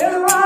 and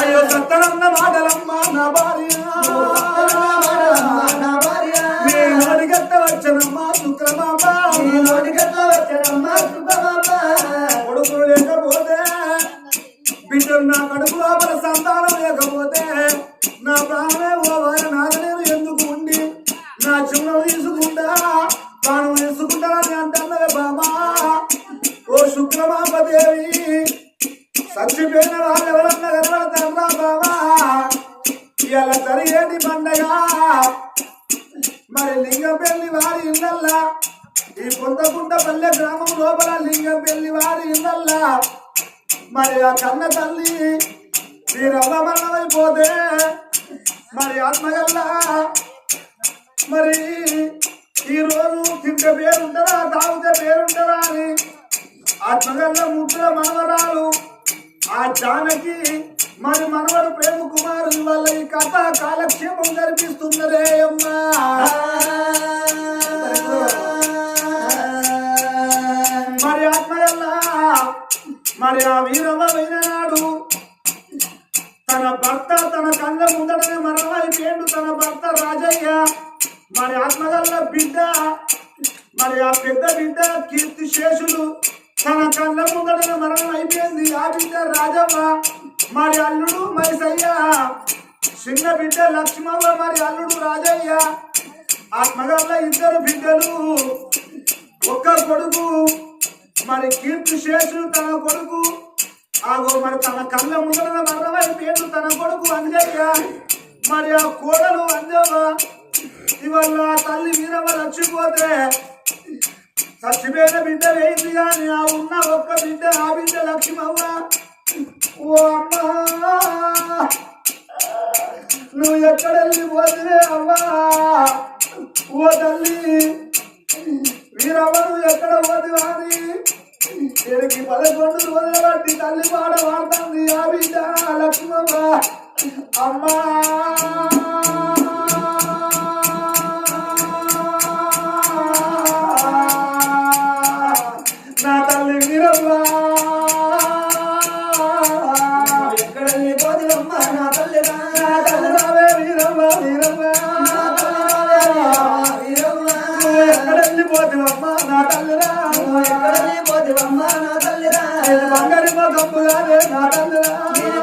అయ్యో సత్తనన్న ఆ కన్న తల్లి నీ రవ్వమన్నమైపోతే మరి ఆత్మగల్లా మరి ఈరోజు తింటే పేరుంటారా తాగుతే పేరుంటారా అని ఆత్మగల్ల ముగ్గుల మనవరాలు ఆ జానకి మరి మనవడు ప్రేమ కుమారు వల్ల ఈ కథ కాలక్షేమం కనిపిస్తున్నదే అమ్మా. మరి ఆ వీరమైన నాడు తన భర్త తన కళ్ళ ముందటనే మరణమైపోయిండు. తన భర్త రాజయ్య. మరి ఆత్మగల్ల బిడ్డ. మరి ఆ పెద్ద బిడ్డ కీర్తి శేషులు తన కళ్ళ ముందటనే మరణం అయిపోయింది ఆ బిడ్డ రాజవ్వ. మరి అల్లుడు మరి సయ్య. చిన్న బిడ్డ లక్ష్మవ్వ మరి అల్లుడు రాజయ్య. ఆత్మగల్ల ఇద్దరు బిడ్డలు. ఒక్క కొడుకు. మరి కీర్తి శేషుడు తన కొడుకు. ఆగో మరి తన కళ్ళ ముందర మరణం అయిపోయింది తన కొడుకు అంజయ్య. మరి ఆ కోడలు అంజవ్వ ఇవాళ ఆ తల్లి వీరవ చచ్చిపోతే చచ్చిపోయిన బిడ్డ వేయింది కానీ ఆ ఉన్న ఒక్క బిడ్డ ఆ బిడ్డ లక్ష్మవ్వ. ఓ అమ్మా! నువ్వు ఎక్కడెళ్ళి పోతే అమ్మా? ఓ తల్లి! వీరమ్మ ఎక్కడ పోదు అని ఎడికి పదకొండు రోజుల బట్టి తల్లి పాట పాడుతుంది ఆ బిడ్డ లక్ష్మమ్మ. అమ్మా! మొగమ్ముగానే నా తల్లిరా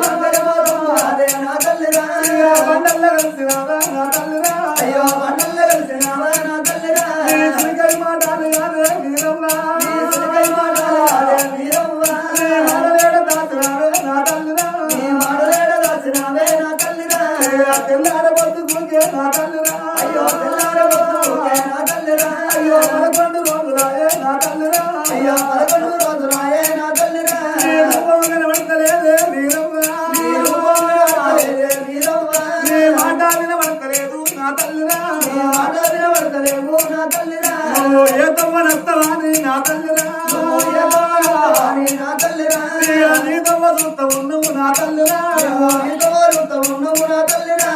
బంగారమోదమ్మా అదే నా తల్లిరా అయ్యో బండల్ల కలిసినావా నా తల్లిరా అయ్యో బండల్లో కలిసినావా నా తల్లిరా నీ సుడికై మాటలు కాదే వీరమ్మ నీ సుడికై మాటలు అదే వీరమ్మ నీ మాటలేడ దాచినావే నా తల్లిరా నీ మాటలేడ దాచినావే నా తల్లిరా అయ్యో తెల్లార బతుకుకే నా తల్లిరా అయ్యో తెల్లారబోతుకే నా తల్లిరా అయ్యో పదకొండు రోజులాయే నా తల్లిరా అయ్యో పదకొండు ఏ తవ్వనత్తవాని నా తల్లిరా. నా నీ- నీ తవ్వ చూస్తా ఉన్నావు నా తల్లిరా. నువ్వు నీతోరుతో ఉన్నావు నా తల్లిరా.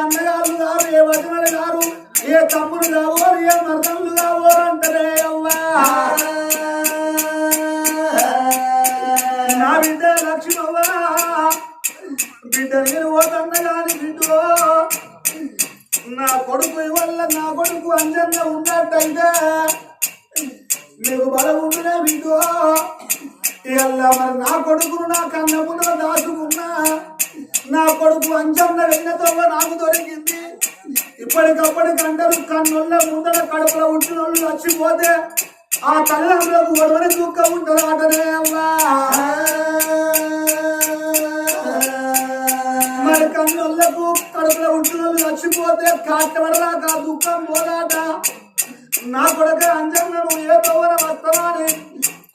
అన్నగారు కాదు ఏ వచనలు కాదు ఏ తమ్ముడు కావోరు ఏ మర్దలు కావోరు అంటారే అవ్వా నా బిడ్డ లక్ష్మవ్వా బిడ్డ నేను పోతన్న గాని బిడ్డో నా కొడుకు వల్ల నా కొడుకు అంజన్న ఉన్నట్టయితే నీకు బలం ఉందిలే బిడ్డో. ఇవాళ మరి నా కొడుకును నా కన్నమున దాచుకున్నా. నా కొడుకు అంజన్న వెన్నతో నాకు దొరికింది. ఇప్పటికప్పటికి అందరూ కన్నుల ముందర కడుపులో ఉంటున్న వాళ్ళు చచ్చిపోతే ఆ తల్లిదండ్రులకు ఒడవని దుఃఖం ఉంటుంది అటనే అమ్మా. మరి కన్నులకు కడుపులో ఉంటున్న వాళ్ళు చచ్చిపోతే కాటపడదాకా దుఃఖం పోదాట. నా కొడుక అంజన్న నువ్వు ఏ తవ్వన వస్తామని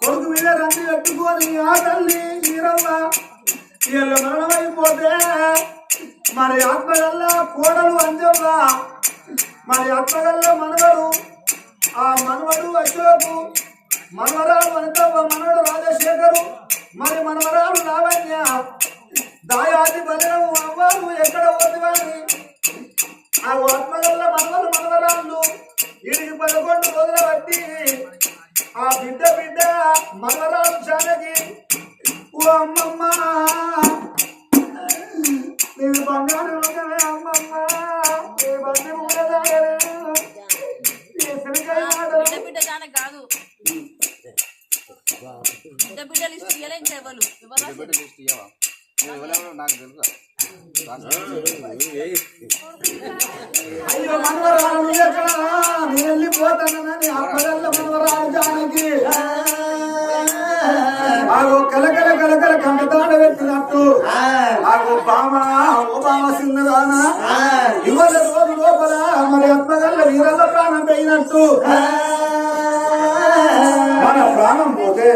కొడుకు మీద రండి పెట్టుకొని ఆ తల్లి నీరవ్వ వీళ్ళు మరణమైపోతే మరి ఆత్మగల్ల కోడలు అంజవ్వ? మరి ఆత్మగల్ల మనవడు ఆ మనవడు అశోకు మనవరాలు అనితవ్వ మనవడు రాజశేఖరు మరి మనవరాలు లావణ్య దాయాది బలము అవ్వాలు ఎక్కడ పోతివాని ఆ ఆత్మగల్ల మనవలు మనవరాళ్ళు ఇడికి పదకొండు రోజుల బట్టి ఆ బిడ్డ బిడ్డ మనవరాలు చాలకి ఓ అమ్మమ్మ! నేను బంగారు లోకమే అమ్మమ్మ. నీ బండి కాదు. బిడ్డ లిస్ట్ ఇయ్యలే ఇంకా ఎవరు? ఎవరు రాశారు? లిస్ట్ ఇవ్వవా నువ్వు ఎవరెవరో నాకు తెలుసా? అయ్యో మనవరాలు నువ్వు ఎక్కడ నేను వెళ్ళిపోతానని అమ్మగల్ల మనవరాలు జానకి. ఆగో కలకల కలకల కంటతాడ పెట్టినట్టు ఆగో బామ ఓ బామ సిన్నదానా ఇవాళ రోజు లోపల మరి అమ్మగల్ల వీరల్ల ప్రాణం పోయినట్టు మన ప్రాణం పోతే.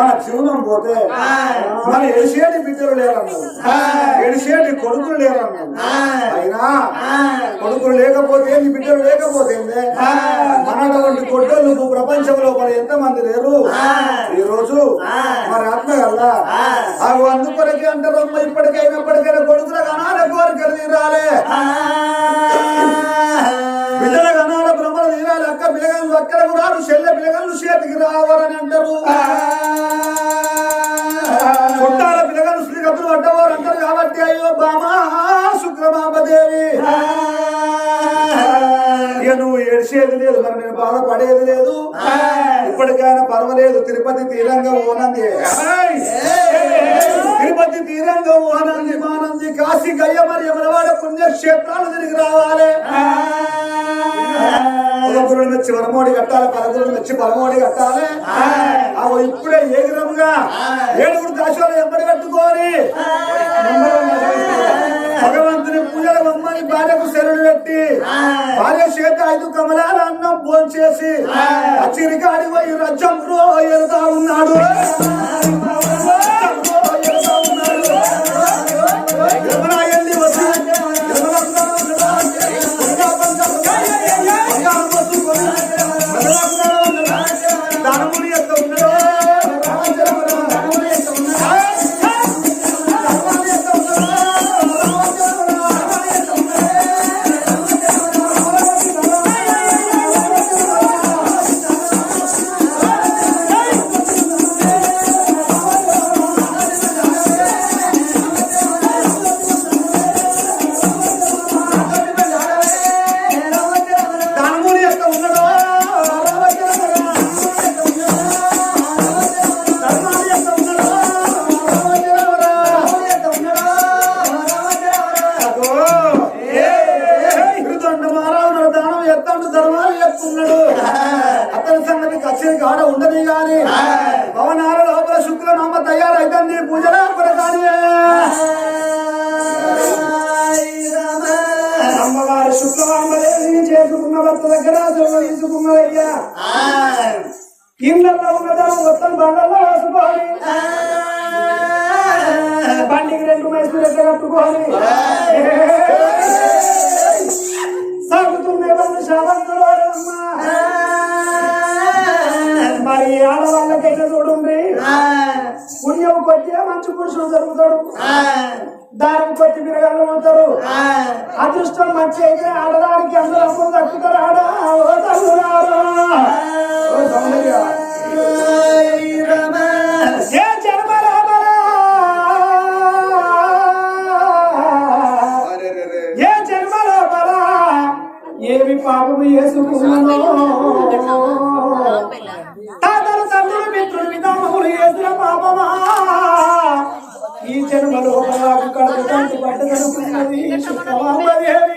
మన జీవనం పోతే మన ఎడిసేటి బిడ్డలు లేరన్నారు ఎడిసేటి కొడుకులు లేరన్నారు అయినా కొడుకులు లేకపోతే బిడ్డలు లేకపోతే మనటువంటి కొట్టలు ప్రపంచంలో మరి ఎంత మంది లేరు ఈ రోజు మరి ఆత్మ కల్లా ఆ. అందుకొరకే అంటారు అమ్మ ఇప్పటికైనప్పటికైనా కొడుకుల కనాలే కోరికలు తీరాలే. రాడు చెల్లె పిల్లగలు చేతికి రావాలని అంటారు. చుట్టాల పిల్లగలు శ్రీగతులు పడ్డవారు అంటారు కాబట్టి అయ్యో బామా శుక్రమాపదేవి ఇక నువ్వు ఏడ్చేది లేదు మరి నేను బాధపడేది లేదు. ఇప్పటికైనా పర్వాలేదు తిరుపతి తీరంగా ఓనంది! తిరుపతి తీరంగా ఓనంది మానంది కాశీ గయ్య మరి ఎవరవాడ పుణ్యక్షేత్రాలు తిరిగి రావాలి. మెచ్చి వరమోడి కట్టాలి పదకొండు మెచ్చి పరమోడి కట్టాలి. అవి ఇప్పుడే ఏగిరముగా ఏడుగురు దాశాలు ఎంబడి కట్టుకోని భగవంతుని పూజల బొమ్మని భార్యకు శరణు పెట్టి భార్య చేత ఐదు కమలాల అన్నం భోంచేసి అచ్చిరికాడి పోయి ఎరుతా ఉన్నాడు. ఇళ్ళల్లో ఉన్నదాం మొత్తం బండల్లో వేసుకోవాలి బండికి రెండు మైసులు ఎట్లా కట్టుకోవాలి. సాగుతున్న బండి శావంతులు మరి ఆడవాళ్ళకైతే చూడండి పుణ్యం కొద్ది మంచి పురుషుడు జరుగుతాడు దారం కొద్ది పిరగళ్ళు అవుతారు అదృష్టం మంచి అయితే ఆడడానికి అందరూ అప్పుడు దక్కుతారు ఆడ. ఏమి పాపము చేసుకున్నానో తాతలు తండ్రులు మిత్రులు పితామహులు చేసిన పాపమా. ఈ జన్మలో నాకు కడుపు కంటి పట్టదనుకున్నది శుక్రవామదేవి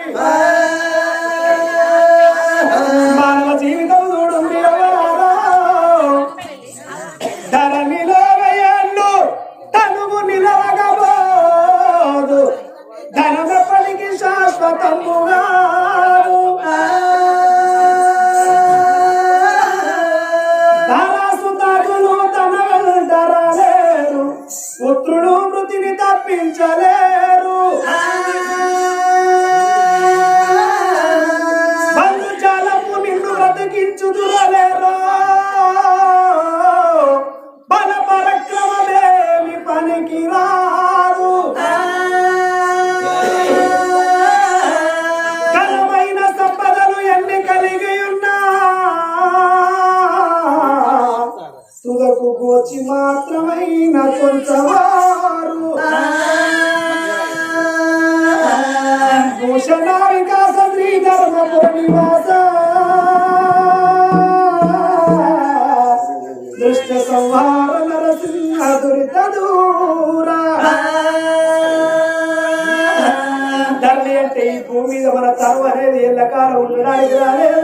ఎల్లకాలం ఉండడానికి రాలేదు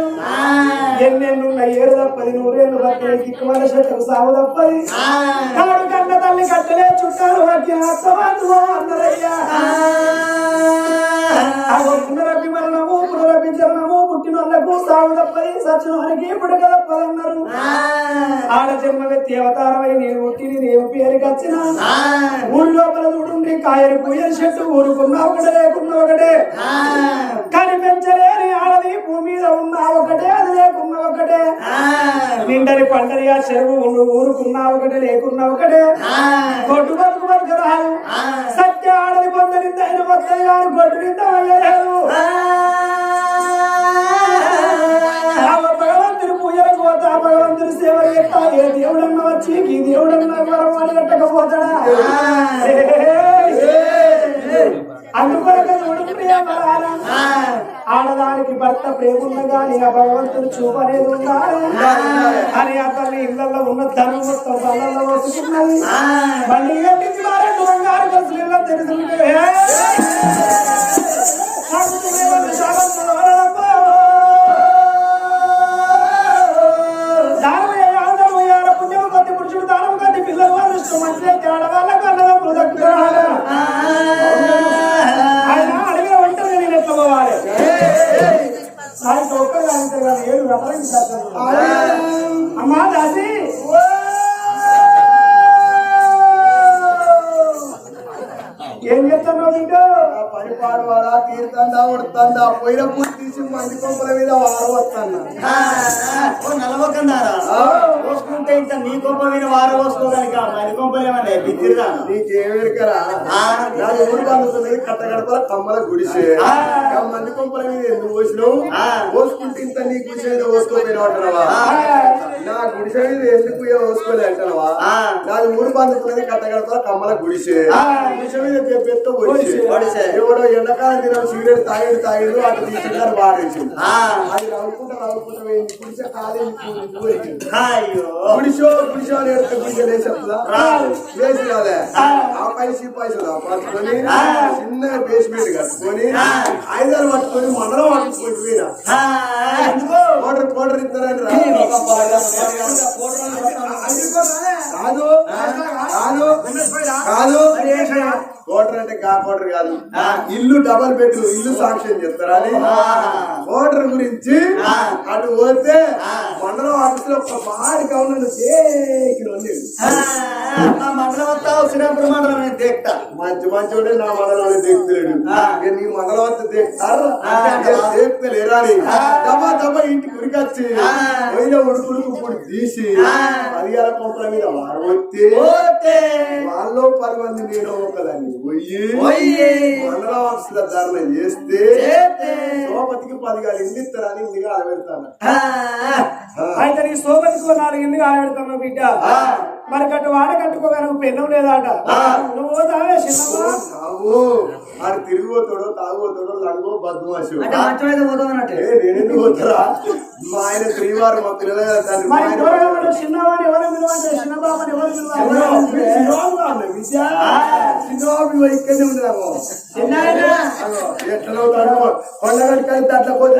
ఎన్నెన్నున్న ఏడు తప్పది నూరేళ్ళు బట్టి దిక్కుమల చెట్టు సాగు తప్పది కాడు కన్న తల్లి కట్టలే చుట్టాలు అందరయ్యా తప్పదన్నారు ఆడ జన్మ వ్యక్తి అవతారమై నేను నేను పేరుకి వచ్చిన. లోపల చూడుండి కాయలు పూయలు చెట్టు ఊరుకున్నా ఒకటే లేకున్నా ఒకటే. కనిపించలేని ఆడది భూమి మీద ఉన్నా ఒకటే అది లేకున్నా ఒకటే. నిండని పండని ఆ చెరువు ఉండు ఊరుకున్నా ఒకటే లేకున్నా ఒకటే. గొడ్డు బతుకు బతుకు రాదు సత్య ఆడది పొందనింది అయిన వస్తాయి కానీ గొడ్డు నింద అయ్యలేదు. భగవంతుని సేవ చేస్తా. ఏ దేవుడన్నా వచ్చి ఈ దేవుడన్నా వరం వాడి కట్టకపోతాడా ఆడదానికి భర్త ప్రేమ కానీ ఆ భగవంతుడు చూపనేది అని అతని ఇళ్ళలో ఉన్న ధనం మొత్తం బలలో వస్తున్నది. బండి కట్టించి బంగారు అమ్మా దాసి ఏం చేస్తున్నావు బిడ్డ? పరిపాడు వాడా తీరుతందా ఉడుతుందా పోయిన పూర్తి తీసి మంది కొంపల మీద వాడ వస్తాను. నలవకన్నారా పోసుకుంటే ఇంకా నీ కొంప మీద వార పోసుకోగలిక కొంపలేమన్నా బిద్దిరా నీకేమెరకరా నాది ఊరు పండుతుంది కట్ట గడపల కమ్మల గుడిసే. మంది కొంపల మీద ఎందుకు పోసినావు? ఆ. పోసుకుంటే ఇంత నీ గుడిసే మీద పోసుకోపోయినా నా గుడిసె మీద ఎందుకు పోసుకోలే అంటావా ఆ. నాది ఊరు పండుతున్నది కట్ట గడపల కమ్మల గుడిసే. గుడిసె మీద. ఎవడో ఎండాకాలం దినం సిగరెట్ తాగేడు తాగేడు అటు తీసుకున్నారు అది నవ్వుకుంటా నవ్వుకుంటా పోయింది గుడిసె రాదు. లేచి ఆ పైసి పైసలు పట్టుకొని చిన్న బేస్మెంట్ కట్టుకొని ఐదారు పట్టుకొని మండలం పట్టుకొని పోయినా కోటర్ కోటర్ ఇస్తారని రా. కాదు కాదు కాదు కోటర్ అంటే గా కోటర్ కాదు. ఇల్లు డబల్ బెడ్ ఇల్లు సాక్ష్యం చెప్తారా కోటర్ గురించి అటు పోతే మండలం ఆఫీస్లో ఒక బాడి గవర్నర్ ఇక్కడ ఉంది. నా మండలం వస్తా వచ్చినప్పుడు మండలం నేను దేక్తా. మంచి మంచోడే నా మండలం ఇక నీ మండలం వస్తే దేక్తలేరా అని. దబా దబా ఇంటికి ఉరికొచ్చి పోయిన ఉడుకుడు ఇప్పుడు తీసి కొంపల మీద వాళ్ళు పది మంది నేను ఒకదాన్ని. పోయి పోయి మండలం ఆఫీసుల ధరణ చేస్తే. సోపతికి పది గారు ఇల్లు ఇస్తారని ఇందుగా అలవెడతాను ఆ, అయితే నీ సోపతికి నాలుగు ఎందుకు ఆడబెడతాను బిడ్డ? మరి కట్టు వాడ కట్టుకోగలకు పెన్నం లేదాట. నువ్వు పోతావే చిన్నమ్మా. కావు ఆడు తిరిగిపోతాడో తాగుపోతాడో లంగో నేనెందుకు పోతారా? మా ఆయన శ్రీవారు మా పిల్లల కూరగాయలు చిన్నవాడిని ఎవరు పిలవంటే చిన్నబాబు ఇక్కడనే ఎట్లా అవుతాడు అట్లా పోతే.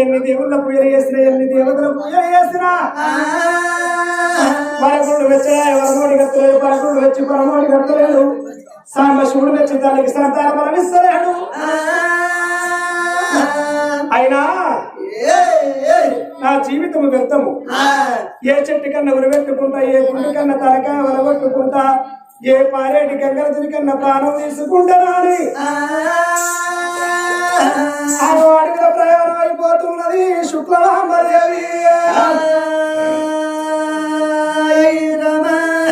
ఎన్ని దేవుళ్ళ పూజలు చేసిన ఎన్ని దేవతల పూజలు చేసిన. పరకుడు వెచ్చరాయ వరమోడి కట్టలేదు పరకుడు వచ్చి పరమోడి కట్టలేదు సాంబ శివుడు వచ్చి దానికి సంతాన పరమిస్తలేడు అయినా నా జీవితం వ్యర్థము. ఏ చెట్టు కన్నా ఉరబెట్టుకుంటా ఏ గుండు కన్నా తలకాయ వరగొట్టుకుంటా ఏ పారేటి గంగల కన్నా ప్రాణం తీసుకుంటానని అడవిలో ప్రయాణం అయిపోతున్నది. శుక్లరామదేవి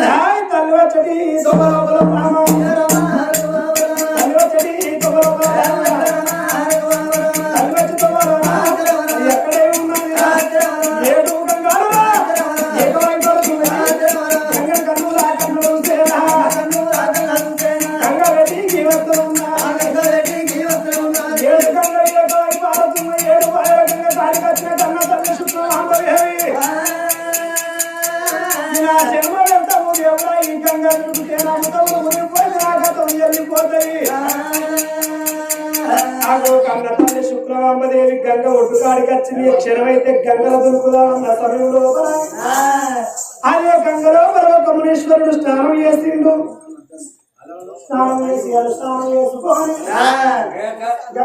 హాయ్ తల్లి వచ్చడి దొంగలోపల